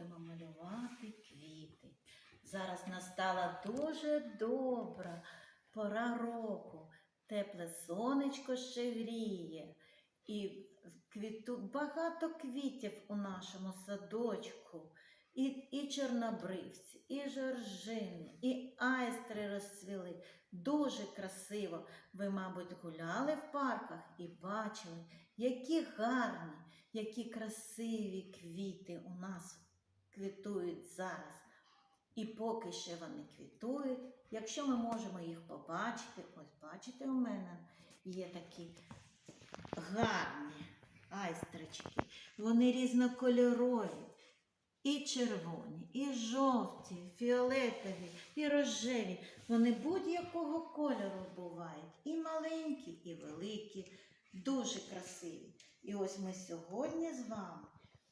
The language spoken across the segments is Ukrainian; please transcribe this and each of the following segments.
будемо малювати квіти. Зараз настала дуже добра пора року. Тепле сонечко ще гріє. І квіту, багато квітів у нашому садочку. І, і чорнобривці, і жоржини, і айстри розцвіли. Дуже красиво. Ви, мабуть, гуляли в парках і бачили, які гарні, які красиві квіти у нас квітують зараз. І поки ще вони квітують, якщо ми можемо їх побачити, ось бачите, у мене є такі гарні айстрички. Вони різнокольорові. І червоні, і жовті, і фіолетові, і рожеві. Вони будь-якого кольору бувають. І маленькі, і великі, дуже красиві. І ось ми сьогодні з вами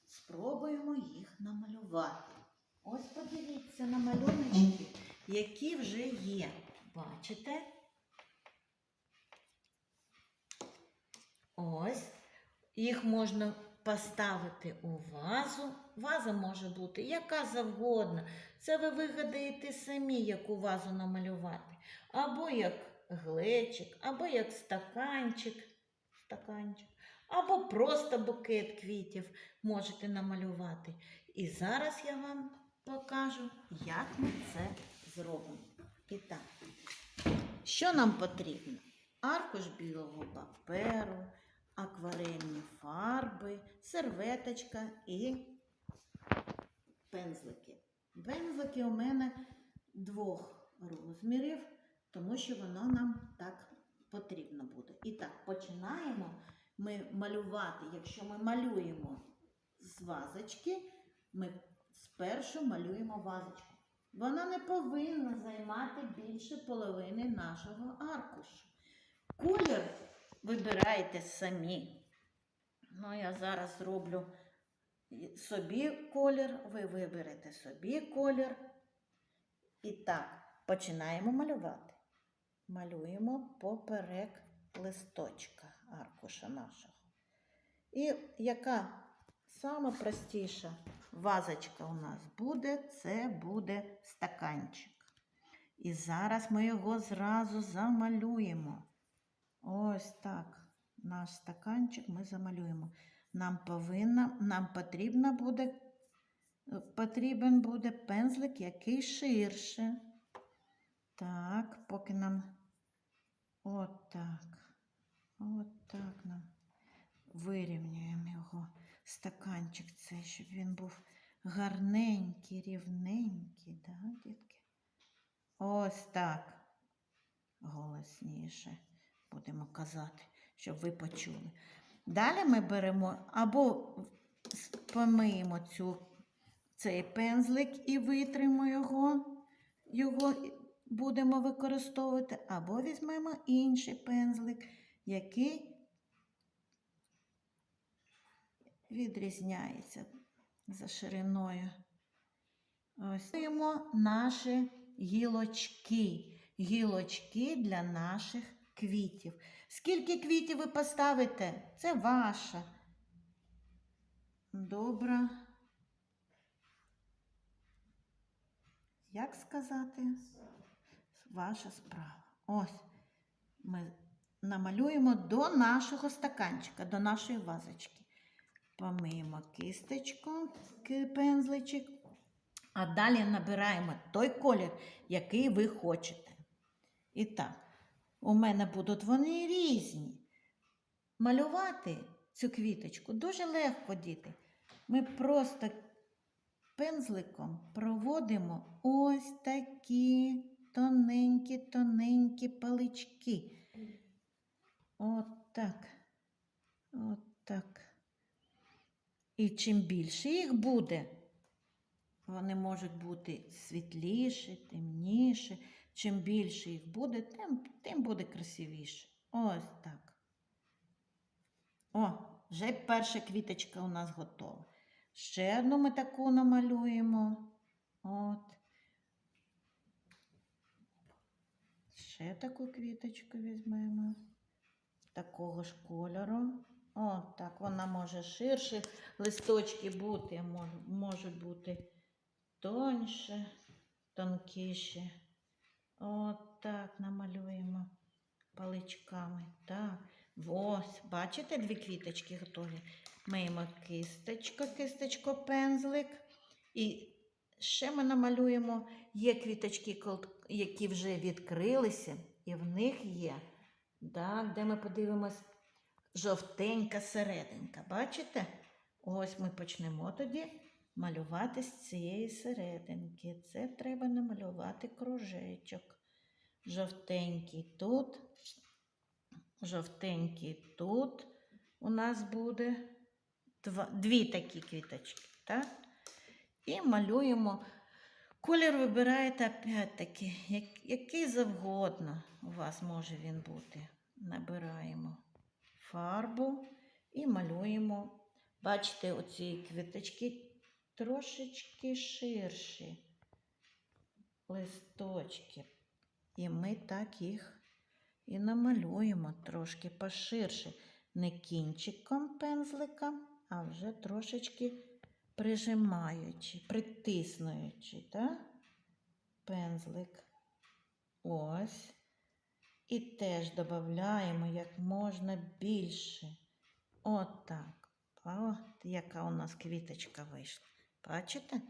спробуємо їх намалювати. Ось подивіться на малюночки, які вже є. Бачите? Ось. Їх можна поставити у вазу. Ваза може бути яка завгодно. Це ви вигадаєте самі, яку вазу намалювати. Або як глечик, або як стаканчик, стаканчик, або просто букет квітів можете намалювати. І зараз я вам покажу, як ми це зробимо. І так, що нам потрібно? Аркуш білого паперу, акварельні фарби, серветочка і пензлики. Пензлики у мене двох розмірів, тому що воно нам так потрібно буде. І так, починаємо ми малювати. Якщо ми малюємо з вазочки, ми спершу малюємо вазочку. Вона не повинна займати більше половини нашого аркушу. Колір вибираєте самі. Ну, я зараз зроблю собі колір, ви виберете собі колір. І так, починаємо малювати. Малюємо поперек листочка аркуша нашого. І яка сама простіша вазочка у нас буде, це буде стаканчик. І зараз ми його зразу замалюємо. Ось так. Наш стаканчик ми замалюємо. Нам повинна, нам потрібно буде, потрібен буде пензлик, який ширше. Так, поки нам от так. От так нам вирівнюємо його стаканчик цей, щоб він був гарненький, рівненький, да, дітки? Ось так. Голосніше будемо казати, щоб ви почули. Далі ми беремо або помиємо цю, цей пензлик і витримо його, його будемо використовувати, або візьмемо інший пензлик, який відрізняється за шириною. Ось наші гілочки. Гілочки для наших квітів. Скільки квітів ви поставите? Це ваша. Добра. Як сказати? Ваша справа. Ось ми намалюємо до нашого стаканчика, до нашої вазочки. Помиємо кисточку, пензличок, а далі набираємо той колір, який ви хочете. І так, у мене будуть вони різні. Малювати цю квіточку дуже легко, діти. Ми просто пензликом проводимо ось такі тоненькі-тоненькі палички. От так. От так. І чим більше їх буде, вони можуть бути світліші, темніші. Чим більше їх буде, тим, тим буде красивіше. Ось так. О, вже перша квіточка у нас готова. Ще одну ми таку намалюємо. От. Ще таку квіточку візьмемо. Такого ж кольору. О, так, вона може ширше листочки бути, можуть бути тоньше, тонкіше. От так намалюємо паличками. Так. Ось, бачите, дві квіточки готові. Миємо кисточку, кисточку, пензлик. І ще ми намалюємо, є квіточки, які вже відкрилися, і в них є, так, де ми подивимось, жовтенька серединка. Бачите? Ось ми почнемо тоді малювати з цієї серединки. Це треба намалювати кружечок. Жовтенький тут, жовтенький тут у нас буде дві такі квіточки. Так? І малюємо. Колір вибираєте опять-таки, як- який завгодно у вас може він бути. Набираємо фарбу і малюємо. Бачите, оці квіточки трошечки ширші листочки. І ми так їх і намалюємо трошки поширше. Не кінчиком пензлика, а вже трошечки прижимаючи, притиснуючи, так? пензлик. Ось. І теж додаємо як можна більше. Отак. От яка у нас квіточка вийшла. Бачите?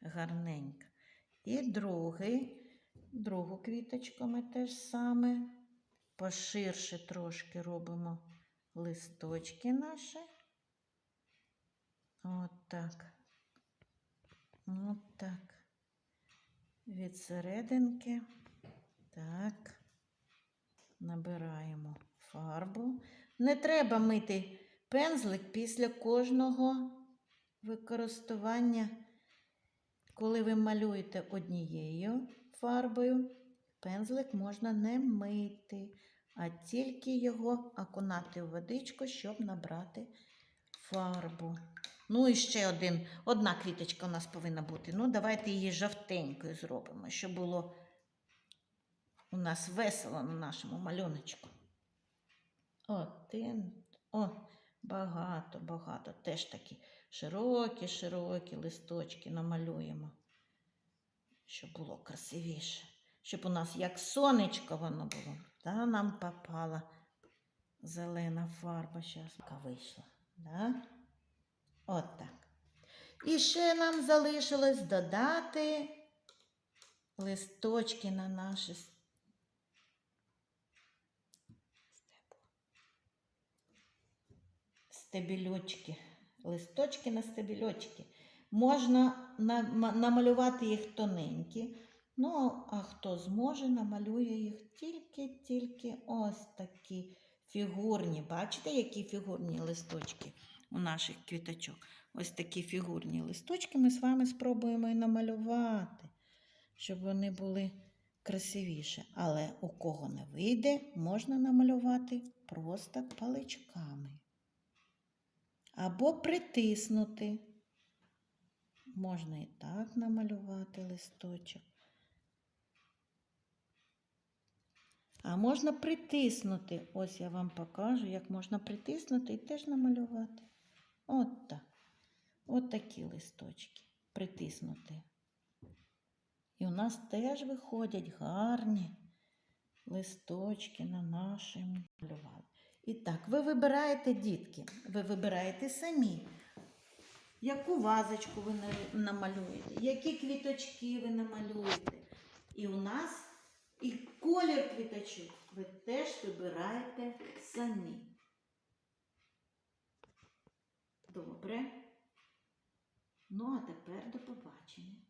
Гарненька. І другий, другу квіточку ми теж саме поширше трошки робимо листочки наші. От так. От так. Від серединки. Так. Набираємо фарбу. Не треба мити пензлик після кожного використання. Коли ви малюєте однією фарбою, пензлик можна не мити, а тільки його окунати в водичку, щоб набрати фарбу. Ну і ще один, одна квіточка у нас повинна бути. Ну, давайте її жовтенькою зробимо, щоб було у нас весело на нашому малюночку. Один, о, багато, багато. Теж такі широкі, широкі листочки намалюємо, щоб було красивіше. Щоб у нас як сонечко воно було. Та нам попала зелена фарба. Зараз вийшла. Да? От так. І ще нам залишилось додати листочки на наші стебельочки. Листочки на стебельочки. Можна намалювати їх тоненькі. Ну, а хто зможе, намалює їх тільки-тільки ось такі фігурні. Бачите, які фігурні листочки у наших квіточок? Ось такі фігурні листочки ми з вами спробуємо і намалювати, щоб вони були красивіше. Але у кого не вийде, можна намалювати просто паличками. Або притиснути. Можна і так намалювати листочок. А можна притиснути. Ось я вам покажу, як можна притиснути і теж намалювати. От так. От такі листочки. Притиснути. І у нас теж виходять гарні листочки на нашому малюванні. І так, ви вибираєте, дітки, ви вибираєте самі, яку вазочку ви намалюєте, які квіточки ви намалюєте. І у нас і колір квіточок ви теж вибираєте самі. Добре. Ну, а тепер до побачення.